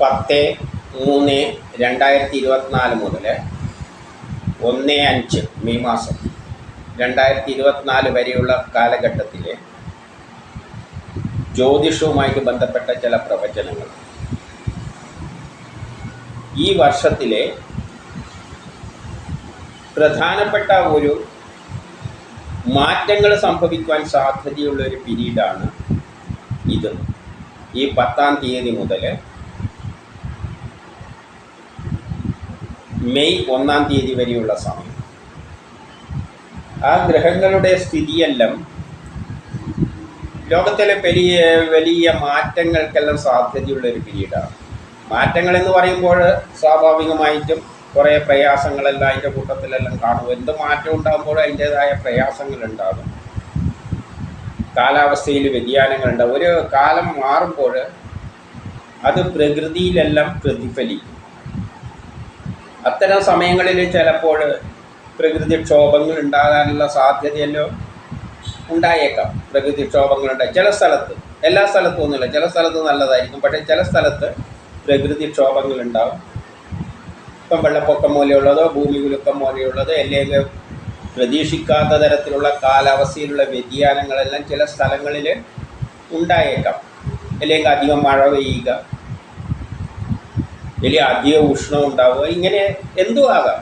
പത്ത് മൂന്ന് രണ്ടായിരത്തി ഇരുപത്തിനാല് മുതൽ ഒന്ന് അഞ്ച് മെയ് മാസം രണ്ടായിരത്തി ഇരുപത്തിനാല് വരെയുള്ള കാലഘട്ടത്തിൽ ജ്യോതിഷവുമായിട്ട് ബന്ധപ്പെട്ട ചില പ്രവചനങ്ങൾ. ഈ വർഷത്തിലെ പ്രധാനപ്പെട്ട ഒരു മാറ്റങ്ങൾ സംഭവിക്കുവാൻ സാധ്യതയുള്ള ഒരു പീരീഡാണ് ഇത്. ഈ പത്താം തീയതി മുതൽ മെയ് ഒന്നാം തീയതി വരെയുള്ള സമയം. ആ ഗ്രഹങ്ങളുടെ സ്ഥിതിയെല്ലാം ലോകത്തിലെ വലിയ വലിയ മാറ്റങ്ങൾക്കെല്ലാം സാധ്യതയുള്ള ഒരു പീരീഡാണ്. മാറ്റങ്ങൾ എന്ന് പറയുമ്പോൾ സ്വാഭാവികമായിട്ടും കുറേ പ്രയാസങ്ങളെല്ലാം അതിന്റെ കൂട്ടത്തിലെല്ലാം കാണും. എന്ത് മാറ്റം ഉണ്ടാകുമ്പോൾ അതിന്റേതായ പ്രയാസങ്ങളുണ്ടാകും. കാലാവസ്ഥയിൽ വ്യതിയാനങ്ങളുണ്ടാകും. ഒരു കാലം മാറുമ്പോൾ അത് പ്രകൃതിയിലെല്ലാം പ്രതിഫലിക്കും. അത്തരം സമയങ്ങളിൽ ചിലപ്പോൾ പ്രകൃതിക്ഷോഭങ്ങൾ ഉണ്ടാകാനുള്ള സാധ്യതയല്ലോ ഉണ്ടായേക്കാം. പ്രകൃതിക്ഷോഭങ്ങളുണ്ടായി ചില സ്ഥലത്ത് എല്ലാ സ്ഥലത്തും ഒന്നുമില്ല. ചില സ്ഥലത്ത് നല്ലതായിരിക്കും. പക്ഷേ ചില സ്ഥലത്ത് പ്രകൃതിക്ഷോഭങ്ങൾ ഉണ്ടാവും. ഇപ്പം വെള്ളപ്പൊക്കം മൂലമുള്ളതോ ഭൂമി കുലുക്കം മൂലമുള്ളതോ അല്ലെങ്കിൽ പ്രതീക്ഷിക്കാത്ത തരത്തിലുള്ള കാലാവസ്ഥയിലുള്ള വ്യതിയാനങ്ങളെല്ലാം ചില സ്ഥലങ്ങളിൽ ഉണ്ടായേക്കാം. അല്ലെങ്കിൽ അധികം മഴ പെയ്യുക വലിയ അധിക ഉഷ്ണം ഉണ്ടാവുക. ഇങ്ങനെ എന്തു ആകാം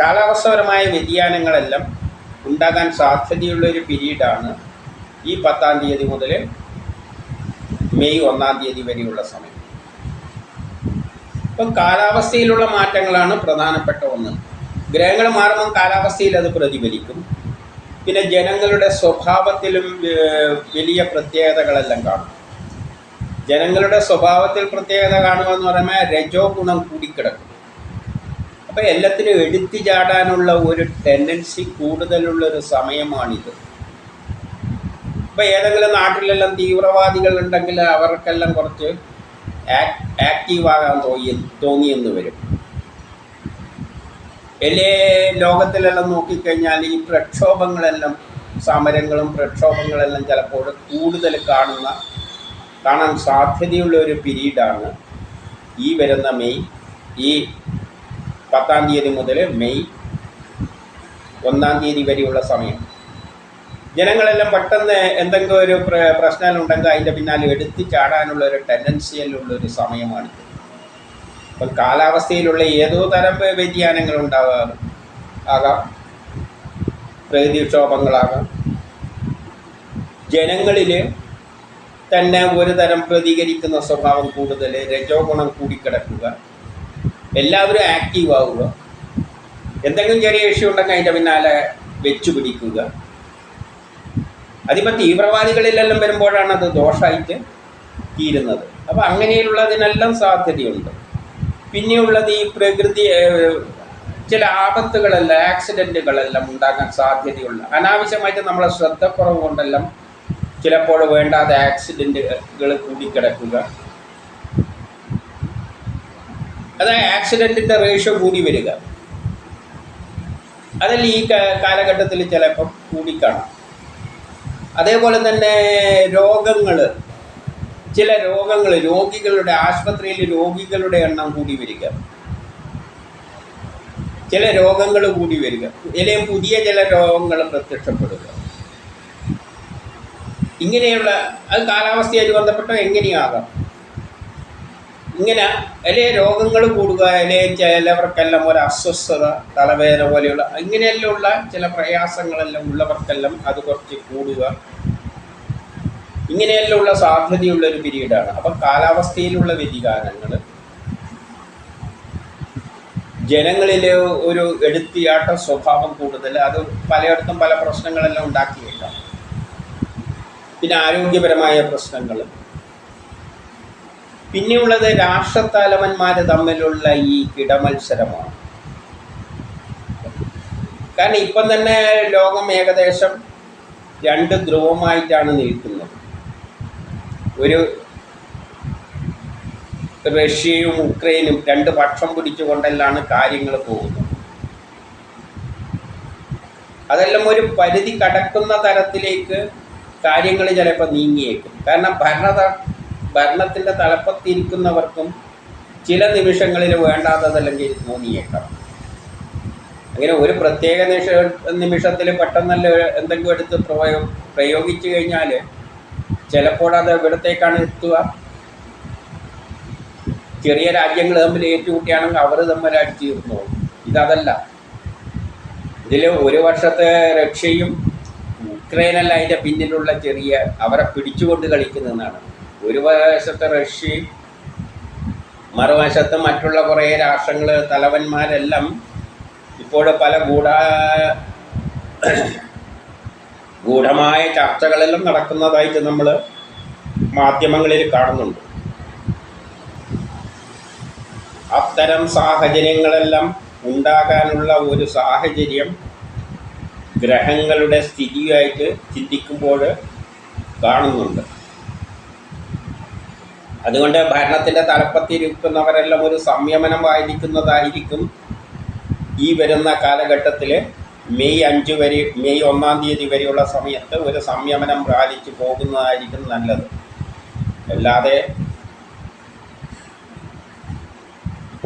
കാലാവസ്ഥപരമായ വ്യതിയാനങ്ങളെല്ലാം ഉണ്ടാകാൻ സാധ്യതയുള്ള ഒരു പീരീഡാണ് ഈ പത്താം തീയതി മുതൽ മെയ് ഒന്നാം തീയതി വരെയുള്ള സമയം. ഇപ്പം കാലാവസ്ഥയിലുള്ള മാറ്റങ്ങളാണ് പ്രധാനപ്പെട്ട ഒന്ന്. ഗ്രഹങ്ങൾ മാറുമ്പോൾ കാലാവസ്ഥയിൽ അത് പ്രതിഫലിക്കും. പിന്നെ ജനങ്ങളുടെ സ്വഭാവത്തിലും വലിയ പ്രത്യേകതകളെല്ലാം കാണും. ജനങ്ങളുടെ സ്വഭാവത്തിൽ പ്രത്യേകത കാണുക എന്ന് പറയുമ്പോൾ രജോ ഗുണം കൂടിക്കിടക്കും. അപ്പോൾ എല്ലാത്തിനും എടുത്തു ചാടാനുള്ള ഒരു ടെൻഡൻസി കൂടുതലുള്ളൊരു സമയമാണിത്. ഇപ്പോൾ ഏതെങ്കിലും നാട്ടിലെല്ലാം തീവ്രവാദികൾ ഉണ്ടെങ്കിൽ അവർക്കെല്ലാം കുറച്ച് ആക്റ്റീവ് ആകാൻ തോന്നി തോന്നിയെന്ന് വരും. എല്ലാ ലോകത്തിലെല്ലാം നോക്കിക്കഴിഞ്ഞാൽ ഈ പ്രക്ഷോഭങ്ങളെല്ലാം സമരങ്ങളും പ്രക്ഷോഭങ്ങളെല്ലാം ചിലപ്പോൾ കൂടുതൽ കാണുന്ന കാണാൻ സാധ്യതയുള്ള ഒരു പീരീഡാണ് ഈ വരുന്ന മെയ് ഈ പത്താം തീയതി മുതൽ മെയ് ഒന്നാം തീയതി വരെയുള്ള സമയം. ജനങ്ങളെല്ലാം പെട്ടെന്ന് എന്തെങ്കിലും ഒരു പ്ര- പ്രശ്നം ഉണ്ടെങ്കിൽ അതിന്റെ പിന്നാലെ എടുത്ത് ചാടാനുള്ള ഒരു ടെൻഡൻസിയിലുള്ള ഒരു സമയമാണിത്. അപ്പം കാലാവസ്ഥയിലുള്ള ഏതോ തരം വ്യ- വ്യതിയാനങ്ങൾ ഉണ്ടാകാം ആകാം. പ്രകൃതിക്ഷോഭങ്ങളാകാം. ജനങ്ങളിൽ തന്നെ ഒരു തരം പ്രതികരിക്കുന്ന സ്വഭാവം കൂടുതൽ രജോ ഗുണം കൂടിക്കിടക്കുക എല്ലാവരും ആക്റ്റീവ് ആവുക. എന്തെങ്കിലും ചെറിയ ഇഷ്യൂ ഉണ്ടെങ്കിൽ അതിന്റെ പിന്നാലെ വെച്ചു പിടിക്കുക. അതിപ്പോൾ തീവ്രവാദികളിലെല്ലാം വരുമ്പോഴാണ് അത് ദോഷമായിട്ട് തീരുന്നത്. അപ്പോൾ അങ്ങനെയുള്ളതിനെല്ലാം സാധ്യതയുണ്ട്. പിന്നെയുള്ളത് ഈ പ്രകൃതി ചില ആപത്തുകളെല്ലാം ആക്സിഡന്റുകളെല്ലാം ഉണ്ടാകാൻ സാധ്യതയുള്ള അനാവശ്യമായിട്ട് നമ്മളെ ശ്രദ്ധക്കുറവ് കൊണ്ടെല്ലാം ചിലപ്പോൾ വേണ്ടാതെ ആക്സിഡന്റുകൾ കൂടിക്കിടക്കുക. അതായത് ആക്സിഡന്റിന്റെ റേഷ്യോ കൂടി വരിക. അതിൽ ഈ കാലഘട്ടത്തിൽ ചിലപ്പം കൂടിക്കാണാം. അതേപോലെ തന്നെ രോഗങ്ങൾ ചില രോഗങ്ങൾ രോഗികളുടെ ആശുപത്രിയിൽ രോഗികളുടെ എണ്ണം കൂടി വരിക. ചില രോഗങ്ങൾ കൂടി വരിക. അല്ലെങ്കിൽ പുതിയ ചില രോഗങ്ങൾ പ്രത്യക്ഷപ്പെടുക. ഇങ്ങനെയുള്ള അത് കാലാവസ്ഥയായിട്ട് ബന്ധപ്പെട്ട എങ്ങനെയാകാം? ഇങ്ങനെ അല്ലെ രോഗങ്ങൾ കൂടുക അല്ലെ ചിലവർക്കെല്ലാം ഒരു അസ്വസ്ഥത തലവേദന പോലെയുള്ള ഇങ്ങനെയെല്ലാം ഉള്ള ചില പ്രയാസങ്ങളെല്ലാം ഉള്ളവർക്കെല്ലാം അത് കുറച്ച് കൂടുക. ഇങ്ങനെയെല്ലാം ഉള്ള സാധ്യതയുള്ള ഒരു പീരീഡാണ്. അപ്പം കാലാവസ്ഥയിലുള്ള വ്യതിയാനങ്ങൾ ജനങ്ങളിലെ ഒരു എടുത്തിയാട്ട സ്വഭാവം കൂടുതൽ. അത് പലയിടത്തും പല പ്രശ്നങ്ങളെല്ലാം ഉണ്ടാക്കിയേക്കാം പിന്നെ ആരോഗ്യപരമായ പ്രശ്നങ്ങൾ. പിന്നെയുള്ളത് രാഷ്ട്രത്തലവന്മാർ തമ്മിലുള്ള ഈ കിടമത്സരമാണ്. കാരണം ഇപ്പം തന്നെ ലോകം ഏകദേശം രണ്ട് ധ്രുവമായിട്ടാണ് നിൽക്കുന്നത്. ഒരു റഷ്യയും ഉക്രൈനും രണ്ട് പക്ഷം പിടിച്ചുകൊണ്ടെല്ലാം കാര്യങ്ങൾ പോകുന്നത്. അതെല്ലാം ഒരു പരിധി കടക്കുന്ന തരത്തിലേക്ക് കാര്യങ്ങൾ ചിലപ്പോൾ നീങ്ങിയേക്കും. കാരണം ഭരണ ഭരണത്തിന്റെ തലപ്പത്തിരിക്കുന്നവർക്കും ചില നിമിഷങ്ങളിൽ വേണ്ടാത്തതല്ലെങ്കിൽ തോന്നിയേക്കാം അങ്ങനെ ഒരു പ്രത്യേക നിമിഷ നിമിഷത്തിൽ പെട്ടെന്നല്ല എന്തെങ്കിലും എടുത്ത് പ്രയോ പ്രയോഗിച്ചു കഴിഞ്ഞാൽ ചിലപ്പോൾ അത് എവിടത്തേക്കാണ് എത്തുക. ചെറിയ രാജ്യങ്ങൾ തമ്മിൽ ഏറ്റുമുട്ടിയാണെങ്കിൽ അവർ തമ്മിൽ അടിച്ചു തീർന്നു ഇതല്ല ഇതിൽ ഒരു വർഷത്തെ റഷ്യയും ഉക്രൈനല്ല അതിന്റെ പിന്നിലുള്ള ചെറിയ അവരെ പിടിച്ചുകൊണ്ട് കളിക്കുന്നതാണ് ഒരു വശത്തെ റഷ്യയും മറുവശത്ത് മറ്റുള്ള കുറേ രാഷ്ട്രങ്ങൾ തലവന്മാരെല്ലാം ഇപ്പോൾ പല ഗൂഢ ഗൂഢമായ ചർച്ചകളെല്ലാം നടക്കുന്നതായിട്ട് നമ്മൾ മാധ്യമങ്ങളിൽ കാണുന്നുണ്ട്. അത്തരം സാഹചര്യങ്ങളെല്ലാം ഉണ്ടാകാനുള്ള ഒരു സാഹചര്യം ഗ്രഹങ്ങളുടെ സ്ഥിതിയായിട്ട് ചിന്തിക്കുമ്പോൾ കാണുന്നുണ്ട്. അതുകൊണ്ട് ഭരണത്തിന്റെ തലപ്പത്തിരിക്കുന്നവരെല്ലാം ഒരു സംയമനം ആയിരിക്കുന്നതായിരിക്കും ഈ വരുന്ന കാലഘട്ടത്തിൽ മെയ് അഞ്ച് വരെ മെയ് ഒന്നാം തീയതി വരെയുള്ള സമയത്ത് ഒരു സംയമനം പാലിച്ച് പോകുന്നതായിരിക്കും നല്ലത്. അല്ലാതെ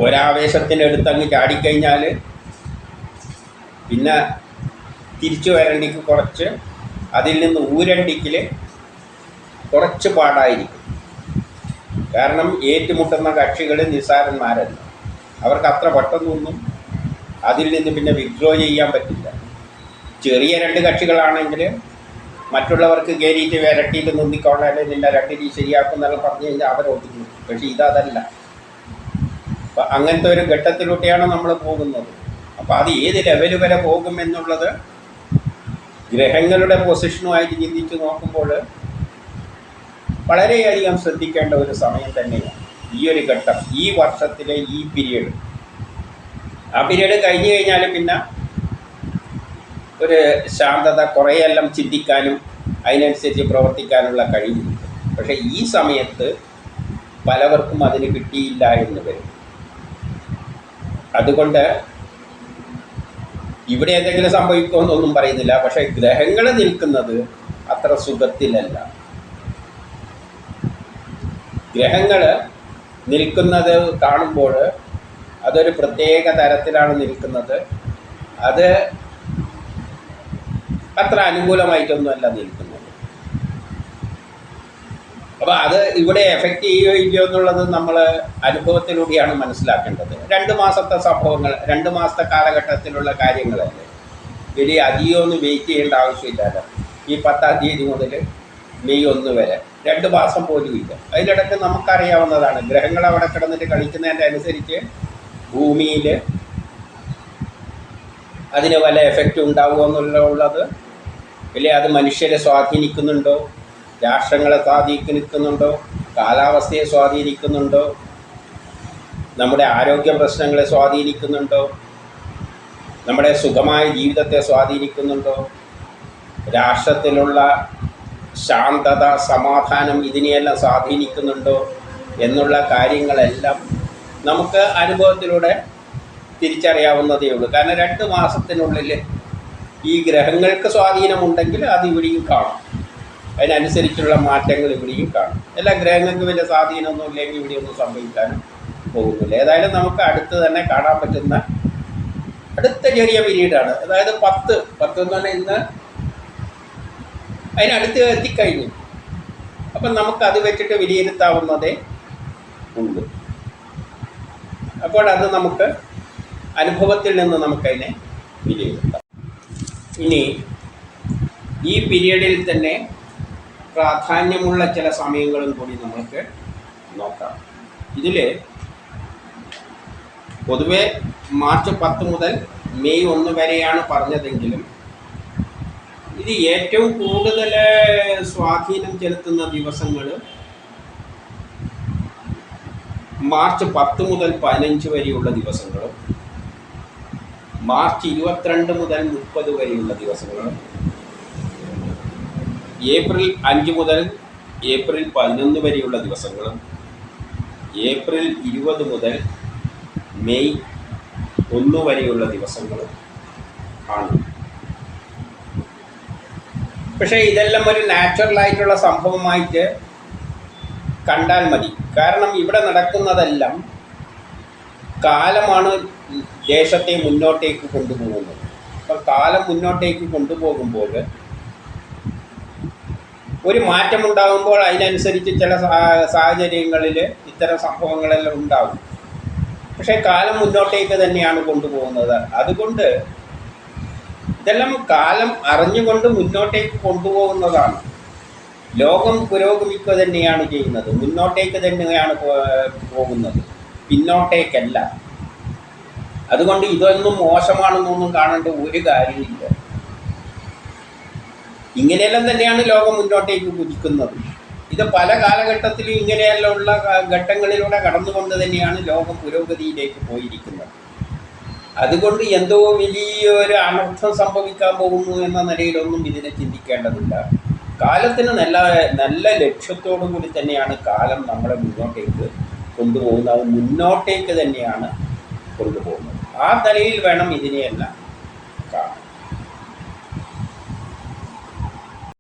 ഒരാവേശത്തിനടുത്തങ്ങ് ചാടിക്കഴിഞ്ഞാൽ പിന്നെ തിരിച്ചു വരണ്ടിക്ക് കുറച്ച് അതിൽ നിന്ന് ഊരണ്ടിക്കിൽ കുറച്ച് പാടായിരിക്കും. കാരണം ഏറ്റുമുട്ടുന്ന കക്ഷികൾ നിസ്സാരന്മാരല്ല. അവർക്ക് അത്ര പെട്ടെന്നൊന്നും അതിൽ നിന്ന് പിന്നെ വിഡ്രോ ചെയ്യാൻ പറ്റില്ല. ചെറിയ രണ്ട് കക്ഷികളാണെങ്കിൽ മറ്റുള്ളവർക്ക് കയറിയിട്ട് വിരട്ടിയിട്ട് നിന്നിക്കോളാൻ നിന്നെ ശരിയാക്കും ശരിയാക്കുന്നെല്ലാം പറഞ്ഞു കഴിഞ്ഞാൽ അവരൊതുങ്ങും പക്ഷേ ഇതല്ല അപ്പം അങ്ങനത്തെ ഒരു ഘട്ടത്തിലൂടെയാണ് നമ്മൾ പോകുന്നത്. അപ്പോൾ അത് ഏത് ലെവൽ വരെ പോകും എന്നുള്ളത് ഗ്രഹങ്ങളുടെ പൊസിഷനുമായിട്ട് ചിന്തിച്ച് നോക്കുമ്പോൾ വളരെയധികം ശ്രദ്ധിക്കേണ്ട ഒരു സമയം തന്നെയാണ് ഈ ഒരു ഘട്ടം ഈ വർഷത്തിലെ ഈ പീരീഡ് ആ പീരീഡ് കഴിഞ്ഞു കഴിഞ്ഞാൽ പിന്നെ ഒരു ശാന്തത കുറേയെല്ലാം ചിന്തിക്കാനും അതിനനുസരിച്ച് പ്രവർത്തിക്കാനുള്ള കഴിവുണ്ട് പക്ഷേ ഈ സമയത്ത് പലവർക്കും അതിന് കിട്ടിയില്ല എന്ന് വരും. അതുകൊണ്ട് ഇവിടെ എന്തെങ്കിലും സംഭവിക്കുമെന്നൊന്നും പറയുന്നില്ല. പക്ഷേ ഗ്രഹങ്ങൾ നിൽക്കുന്നത് അത്ര സുഖത്തിലല്ല. ഗ്രഹങ്ങൾ നിൽക്കുന്നത് കാണുമ്പോൾ അതൊരു പ്രത്യേക തരത്തിലാണ് നിൽക്കുന്നത്. അത് അത്ര അനുകൂലമായിട്ടൊന്നുമല്ല നിൽക്കുന്നത്. അപ്പോൾ അത് ഇവിടെ എഫക്റ്റ് ചെയ്യുകയോ ഇല്ലയോ എന്നുള്ളത് നമ്മൾ അനുഭവത്തിലൂടെയാണ് മനസ്സിലാക്കേണ്ടത്. രണ്ട് മാസത്തെ സംഭവങ്ങൾ രണ്ട് മാസത്തെ കാലഘട്ടത്തിലുള്ള കാര്യങ്ങളല്ലേ? വലിയ അധികമൊന്നും വെയിറ്റ് ചെയ്യേണ്ട ആവശ്യമില്ലല്ലോ ഈ പത്താം തീയതി മുതൽ മെയ് ഒന്ന് വരെ. രണ്ട് മാസം പോലും ഇല്ല. അതിനിടയ്ക്ക് നമുക്കറിയാവുന്നതാണ് ഗ്രഹങ്ങൾ അവിടെ കിടന്നിട്ട് കളിക്കുന്നതിന്റെ അനുസരിച്ച് ഭൂമിയിൽ അതിന് വല്ല എഫക്റ്റ് ഉണ്ടാവുമോ എന്നുള്ളത് ഇല്ലേ അത് മനുഷ്യരെ സ്വാധീനിക്കുന്നുണ്ടോ? രാഷ്ട്രങ്ങളെ സ്വാധീനിക്കുന്നുണ്ടോ? കാലാവസ്ഥയെ സ്വാധീനിക്കുന്നുണ്ടോ? നമ്മുടെ ആരോഗ്യ പ്രശ്നങ്ങളെ സ്വാധീനിക്കുന്നുണ്ടോ? നമ്മുടെ സുഖമായ ജീവിതത്തെ സ്വാധീനിക്കുന്നുണ്ടോ? രാഷ്ട്രത്തിലുള്ള ശാന്തത സമാധാനം ഇതിനെയെല്ലാം സ്വാധീനിക്കുന്നുണ്ടോ? എന്നുള്ള കാര്യങ്ങളെല്ലാം നമുക്ക് അനുഭവത്തിലൂടെ തിരിച്ചറിയാവുന്നതേ ഉള്ളൂ. കാരണം രണ്ട് മാസത്തിനുള്ളിൽ ഈ ഗ്രഹങ്ങൾക്ക് സ്വാധീനമുണ്ടെങ്കിൽ അത് ഇവിടെയും കാണും. അതിനനുസരിച്ചുള്ള മാറ്റങ്ങൾ ഇവിടെയും കാണും. എല്ലാ ഗ്രഹങ്ങൾക്ക് വലിയ സ്വാധീനമൊന്നും ഇല്ലെങ്കിൽ ഇവിടെയൊന്നും സംഭവിക്കാനും പോകുന്നില്ല. ഏതായാലും നമുക്ക് അടുത്ത് തന്നെ കാണാൻ പറ്റുന്ന അടുത്ത ചെറിയ പീരീഡാണ്. അതായത് പത്ത് പത്ത് എന്ന് പറഞ്ഞാൽ ഇന്ന് അതിനടുത്ത് എത്തിക്കഴിഞ്ഞു. അപ്പം നമുക്ക് അത് വെച്ചിട്ട് വിലയിരുത്താവുന്നതേ ഉണ്ട്. അപ്പോൾ അത് നമുക്ക് അനുഭവത്തിൽ നിന്ന് നമുക്കതിനെ വിലയിരുത്താം. ഇനി ഈ പീരീഡിൽ തന്നെ പ്രാധാന്യമുള്ള ചില സമയങ്ങളും കൂടി നമ്മൾക്ക് നോക്കാം. ഇതിൽ പൊതുവെ മാർച്ച് പത്ത് മുതൽ മെയ് ഒന്ന് വരെയാണ് പറഞ്ഞതെങ്കിലും ഇത് ഏറ്റവും കൂടുതൽ സ്വാധീനം ചെലുത്തുന്ന ദിവസങ്ങൾ മാർച്ച് പത്ത് മുതൽ പതിനഞ്ച് വരെയുള്ള ദിവസങ്ങളും മാർച്ച് ഇരുപത്തിരണ്ട് മുതൽ മുപ്പത് വരെയുള്ള ദിവസങ്ങളും ഏപ്രിൽ അഞ്ച് മുതൽ ഏപ്രിൽ പതിനൊന്ന് വരെയുള്ള ദിവസങ്ങളും ഏപ്രിൽ ഇരുപത് മുതൽ മെയ് ഒന്ന് വരെയുള്ള ദിവസങ്ങളും ആണ്. പക്ഷേ ഇതെല്ലാം ഒരു നാച്ചുറൽ ആയിട്ടുള്ള സംഭവമായിട്ട് കണ്ടാൽ മതി. കാരണം ഇവിടെ നടക്കുന്നതെല്ലാം കാലമാണ് ദേശത്തെ മുന്നോട്ടേക്ക് കൊണ്ടുപോകുന്നത്. അപ്പം കാലം മുന്നോട്ടേക്ക് കൊണ്ടുപോകുമ്പോൾ ഒരു മാറ്റം ഉണ്ടാകുമ്പോൾ അതിനനുസരിച്ച് ചില സാഹചര്യങ്ങളിൽ ഇത്തരം സംഭവങ്ങളെല്ലാം ഉണ്ടാകും പക്ഷേ കാലം മുന്നോട്ടേക്ക് തന്നെയാണ് കൊണ്ടുപോകുന്നത്. അതുകൊണ്ട് ഇതെല്ലാം കാലം അറിഞ്ഞുകൊണ്ട് മുന്നോട്ടേക്ക് കൊണ്ടുപോകുന്നതാണ്. ലോകം പുരോഗമിക്കുക തന്നെയാണ് ചെയ്യുന്നത്. മുന്നോട്ടേക്ക് തന്നെയാണ് പോകുന്നത്. പിന്നോട്ടേക്കല്ല. അതുകൊണ്ട് ഇതൊന്നും മോശമാണെന്നൊന്നും കാണേണ്ട ഒരു കാര്യമില്ല. ഇങ്ങനെയെല്ലാം തന്നെയാണ് ലോകം മുന്നോട്ടേക്ക് കുതിക്കുന്നത്. ഇത് പല കാലഘട്ടത്തിലും ഘ- ഘട്ടങ്ങളിലൂടെ കടന്നുകൊണ്ട് തന്നെയാണ് ലോകം പുരോഗതിയിലേക്ക് പോയിരിക്കുന്നത്. അതുകൊണ്ട് എന്തോ വലിയൊരു അനർത്ഥം സംഭവിക്കാൻ പോകുന്നു എന്ന നിലയിലൊന്നും ഇതിനെ ചിന്തിക്കേണ്ടതില്ല. കാലത്തിന് നല്ല നല്ല ലക്ഷ്യത്തോടു കൂടി തന്നെയാണ് കാലം നമ്മളെ മുന്നോട്ടേക്ക് കൊണ്ടുപോകുന്നത് അത് മുന്നോട്ടേക്ക് തന്നെയാണ് കൊണ്ടുപോകുന്നത്. ആ നിലയിൽ വേണം ഇതിനെയെല്ലാം കാണാൻ.